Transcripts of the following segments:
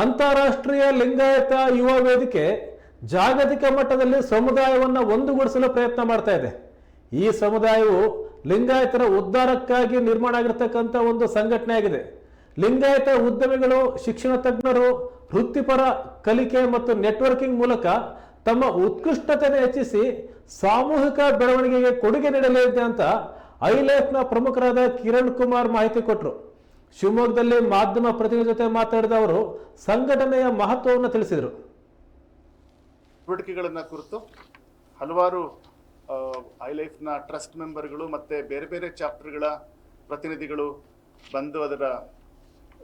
ಅಂತಾರಾಷ್ಟ್ರೀಯ ಲಿಂಗಾಯತ ಯುವ ವೇದಿಕೆ ಜಾಗತಿಕ ಮಟ್ಟದಲ್ಲಿ ಸಮುದಾಯವನ್ನು ಒಂದುಗೂಡಿಸಲು ಪ್ರಯತ್ನ ಮಾಡ್ತಾ ಇದೆ. ಈ ಸಮುದಾಯವು ಲಿಂಗಾಯತರ ಉದ್ಧಾರಕ್ಕಾಗಿ ನಿರ್ಮಾಣ ಆಗಿರ್ತಕ್ಕಂಥ ಒಂದು ಸಂಘಟನೆ ಆಗಿದೆ ಲಿಂಗಾಯತ ಉದ್ಯಮಿಗಳು, ಶಿಕ್ಷಣ ತಜ್ಞರು, ವೃತ್ತಿಪರ ಕಲಿಕೆ ಮತ್ತು ನೆಟ್ವರ್ಕಿಂಗ್ ಮೂಲಕ ತಮ್ಮ ಉತ್ಕೃಷ್ಟತೆಯನ್ನು ಹೆಚ್ಚಿಸಿ ಸಾಮೂಹಿಕ ಬೆಳವಣಿಗೆಗೆ ಕೊಡುಗೆ ನೀಡಲಿದೆ ಅಂತ ಐಲೈಫ್ನ ಪ್ರಮುಖರಾದ ಕಿರಣ್ ಕುಮಾರ್ ಮಾಹಿತಿ ಕೊಟ್ಟರು ಶಿವಮೊಗ್ಗದಲ್ಲಿ ಮಾಧ್ಯಮ ಪ್ರತಿನಿಧಿ ಜೊತೆ ಮಾತಾಡಿದ ಅವರು, ಸಂಘಟನೆಯ ಮಹತ್ವವನ್ನು ತಿಳಿಸಿದರು. ಚಟುವಟಿಕೆಗಳನ್ನು ಕುರಿತು ಹಲವಾರು ಐ ಲೈಫ್ನ ಟ್ರಸ್ಟ್ ಮೆಂಬರ್ಗಳು ಮತ್ತು ಬೇರೆ ಬೇರೆ ಚಾಪ್ಟರ್ಗಳ ಪ್ರತಿನಿಧಿಗಳು ಬಂದು ಅದರ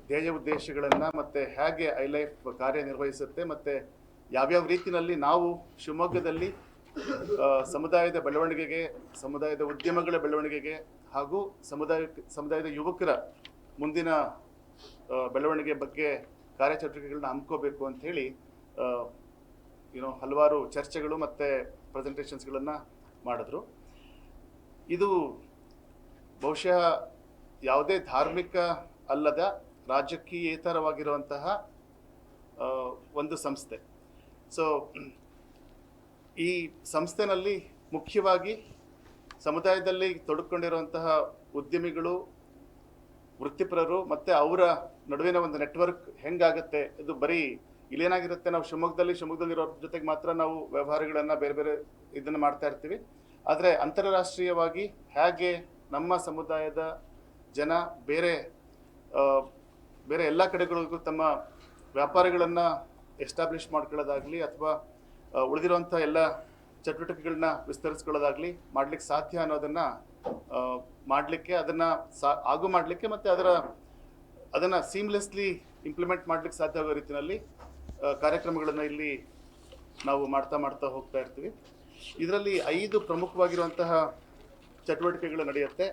ಧ್ಯೇಯ ಉದ್ದೇಶಗಳನ್ನು ಮತ್ತು ಹೇಗೆ ಲೈಫ್ ಕಾರ್ಯನಿರ್ವಹಿಸುತ್ತೆ ಮತ್ತು ಯಾವ್ಯಾವ ರೀತಿಯಲ್ಲಿ ನಾವು ಶಿವಮೊಗ್ಗದಲ್ಲಿ ಸಮುದಾಯದ ಬೆಳವಣಿಗೆಗೆ, ಸಮುದಾಯದ ಉದ್ಯಮಗಳ ಬೆಳವಣಿಗೆಗೆ ಹಾಗೂ ಸಮುದಾಯ ಸಮುದಾಯದ ಯುವಕರ ಮುಂದಿನ ಬೆಳವಣಿಗೆ ಬಗ್ಗೆ ಕಾರ್ಯಚಟುವಟಿಕೆಗಳನ್ನ ಹಮ್ಮಿಕೋಬೇಕು ಅಂತ ಹೇಳಿ ಏನೋ ಹಲವಾರು ಚರ್ಚೆಗಳು ಮತ್ತು ಪ್ರೆಸೆಂಟೇಷನ್ಸ್ಗಳನ್ನು ಮಾಡಿದ್ರು. ಇದು ಬಹುಶಃ ಯಾವುದೇ ಧಾರ್ಮಿಕ ಅಲ್ಲದ ರಾಜಕೀಯೇತರವಾಗಿರುವಂತಹ ಒಂದು ಸಂಸ್ಥೆ. ಸೊ ಈ ಸಂಸ್ಥೆನಲ್ಲಿ ಮುಖ್ಯವಾಗಿ ಸಮುದಾಯದಲ್ಲಿ ತೊಡಕೊಂಡಿರುವಂತಹ ಉದ್ಯಮಿಗಳು ವೃತ್ತಿಪರರು ಮತ್ತು ಅವರ ನಡುವಿನ ಒಂದು ನೆಟ್ವರ್ಕ್ ಹೆಂಗಾಗುತ್ತೆ, ಇದು ಬರೀ ಇಲ್ಲೇನಾಗಿರುತ್ತೆ, ನಾವು ಶಿವಮೊಗ್ಗದಲ್ಲಿ ಶಿವಮೊಗ್ಗದಲ್ಲಿರೋ ಜೊತೆಗೆ ಮಾತ್ರ ನಾವು ವ್ಯವಹಾರಗಳನ್ನು ಬೇರೆ ಬೇರೆ ಇದನ್ನು ಮಾಡ್ತಾ ಇರ್ತೀವಿ. ಆದರೆ ಅಂತಾರಾಷ್ಟ್ರೀಯವಾಗಿ ಹೇಗೆ ನಮ್ಮ ಸಮುದಾಯದ ಜನ ಬೇರೆ ಬೇರೆ ಎಲ್ಲ ಕಡೆಗಳಿಗೂ ತಮ್ಮ ವ್ಯಾಪಾರಗಳನ್ನು ಎಸ್ಟಾಬ್ಲಿಷ್ ಮಾಡ್ಕೊಳ್ಳೋದಾಗಲಿ ಅಥವಾ ಉಳಿದಿರುವಂಥ ಎಲ್ಲ ಚಟುವಟಿಕೆಗಳನ್ನ ವಿಸ್ತರಿಸ್ಕೊಳ್ಳೋದಾಗಲಿ ಮಾಡ್ಲಿಕ್ಕೆ ಸಾಧ್ಯ ಅನ್ನೋದನ್ನು ಮಾಡಲಿಕ್ಕೆ ಅದನ್ನು ಸಾ, ಆಗು ಮಾಡಲಿಕ್ಕೆ ಮತ್ತು ಅದರ, ಅದನ್ನು ಸೀಮ್ಲೆಸ್ಲಿ ಇಂಪ್ಲಿಮೆಂಟ್ ಮಾಡ್ಲಿಕ್ಕೆ ಸಾಧ್ಯ ಆಗೋ ರೀತಿಯಲ್ಲಿ ಕಾರ್ಯಕ್ರಮಗಳನ್ನು ಇಲ್ಲಿ ನಾವು ಮಾಡ್ತಾ ಮಾಡ್ತಾ ಹೋಗ್ತಾ ಇರ್ತೀವಿ. ಇದರಲ್ಲಿ ಐದು ಪ್ರಮುಖವಾಗಿರುವಂತಹ ಚಟುವಟಿಕೆಗಳು ನಡೆಯುತ್ತೆ.